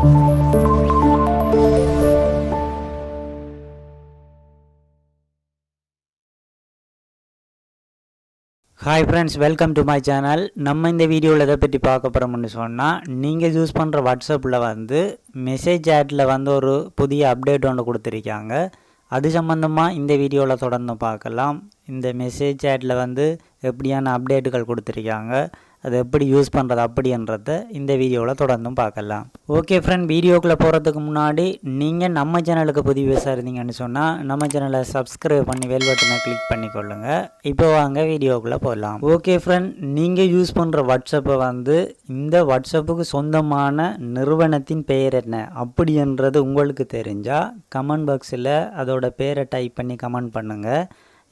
Hi friends welcome to my channel நம்ம இந்த வீடியோவில் எதை பற்றி பார்க்க போகிறோம்னு சொன்னால் நீங்கள் யூஸ் பண்ணுற வாட்ஸ்அப்பில் வந்து மெசேஜ் ஆட்டில் வந்து ஒரு புதிய அப்டேட் ஒன்று கொடுத்துருக்காங்க. அது சம்மந்தமாக இந்த வீடியோவில் தொடர்ந்து பார்க்கலாம். இந்த மெசேஜ் ஆட்டில் வந்து எப்படியான அப்டேட்டுகள் கொடுத்துருக்காங்க. அதை எப்படி யூஸ் பண்ணுறது அப்படின்றத இந்த வீடியோவில் தொடர்ந்தும் பார்க்கலாம். ஓகே ஃப்ரெண்ட் வீடியோக்குள்ளே போகிறதுக்கு முன்னாடி நீங்கள் நம்ம சேனலுக்கு புதிய விவசாயம் இருந்தீங்கன்னு சொன்னால் நம்ம சேனலை சப்ஸ்கிரைப் பண்ணி வெல் பட்டனை கிளிக் பண்ணிக்கொள்ளுங்க. இப்போ வாங்க வீடியோக்குள்ளே போகலாம் ஓகே ஃப்ரெண்ட் நீங்கள் யூஸ் பண்ணுற வாட்ஸ்அப்பை வந்து இந்த வாட்ஸ்அப்புக்கு சொந்தமான நிறுவனத்தின் பெயர் என்ன அப்படின்றது உங்களுக்கு தெரிஞ்சால் கமெண்ட் பாக்ஸில் அதோட பேரை டைப் பண்ணி கமெண்ட் பண்ணுங்கள்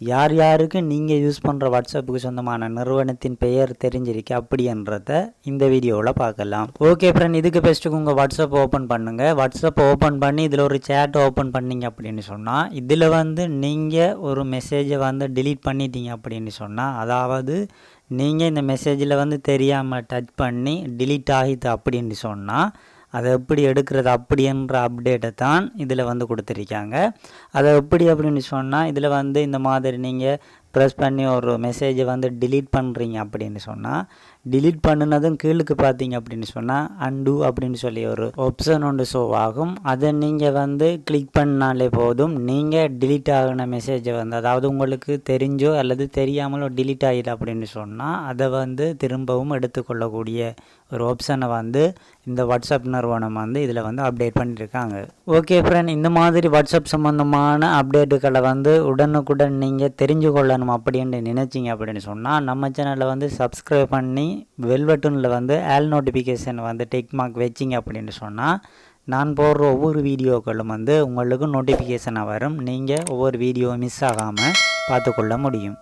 யார் யாருக்கு நீங்கள் யூஸ் பண்ணுற வாட்ஸ்அப்புக்கு சொந்தமான நிறுவனத்தின் பெயர் தெரிஞ்சிருக்கு அப்படின்றத இந்த வீடியோவில் பார்க்கலாம். ஓகே ஃப்ரெண்ட் இதுக்கு பெஸ்ட்டுக்கு உங்கள் வாட்ஸ்அப் ஓப்பன் பண்ணுங்கள் வாட்ஸ்அப் ஓப்பன் பண்ணி இதில் ஒரு சேட் ஓப்பன் பண்ணீங்க அப்படின்னு சொன்னால் இதில் வந்து நீங்கள் ஒரு மெசேஜை வந்து டிலீட் பண்ணிட்டீங்க அப்படின்னு சொன்னால் அதாவது நீங்கள் இந்த மெசேஜில் வந்து தெரியாமல் டச் பண்ணி டிலீட் ஆகிது அப்படின்னு சொன்னால் அதை எப்படி எடுக்கிறது அப்படின்ற அப்டேட்டை தான் இதில் வந்து கொடுத்துருக்காங்க. அதை எப்படி அப்படின்னு சொன்னால் இதில் வந்து இந்த மாதிரி நீங்கள் ப்ரெஸ் பண்ணி ஒரு மெசேஜை வந்து டிலீட் பண்ணுறீங்க அப்படின்னு சொன்னால் டிலீட் பண்ணினதும் கீழுக்கு பார்த்தீங்க அப்படின்னு சொன்னால் அண்டு அப்படின்னு சொல்லி ஒரு ஆப்ஷன் ஒன்று ஷோ ஆகும். அதை நீங்கள் வந்து கிளிக் பண்ணாலே போதும். நீங்கள் டிலீட் ஆகின மெசேஜை வந்து அதாவது உங்களுக்கு தெரிஞ்சோ அல்லது தெரியாமலோ டிலீட் ஆகிடு அப்படின்னு சொன்னால் அதை வந்து திரும்பவும் எடுத்துக்கொள்ளக்கூடிய ஒரு ஆப்ஷனை வந்து இந்த வாட்ஸ்அப் நிறுவனம் வந்து இதில் வந்து அப்டேட் பண்ணியிருக்காங்க ஓகே ஃப்ரெண்ட் இந்த மாதிரி வாட்ஸ்அப் சம்மந்தமான அப்டேட்டுகளை வந்து உடனுக்குடன் நீங்கள் தெரிஞ்சு கொள்ள கொள்ளணும் அப்படின்னு நினச்சிங்க அப்படின்னு சொன்னால் நம்ம சேனலில் வந்து சப்ஸ்கிரைப் பண்ணி வெல் பட்டனில் வந்து ஆல் நோட்டிஃபிகேஷன் வந்து டெக் மார்க் வச்சிங்க அப்படின்னு சொன்னால் நான் போடுற ஒவ்வொரு வீடியோக்களும் வந்து உங்களுக்கு நோட்டிஃபிகேஷனாக வரும். நீங்கள் ஒவ்வொரு வீடியோ மிஸ் ஆகாமல் பார்த்துக்கொள்ள முடியும்.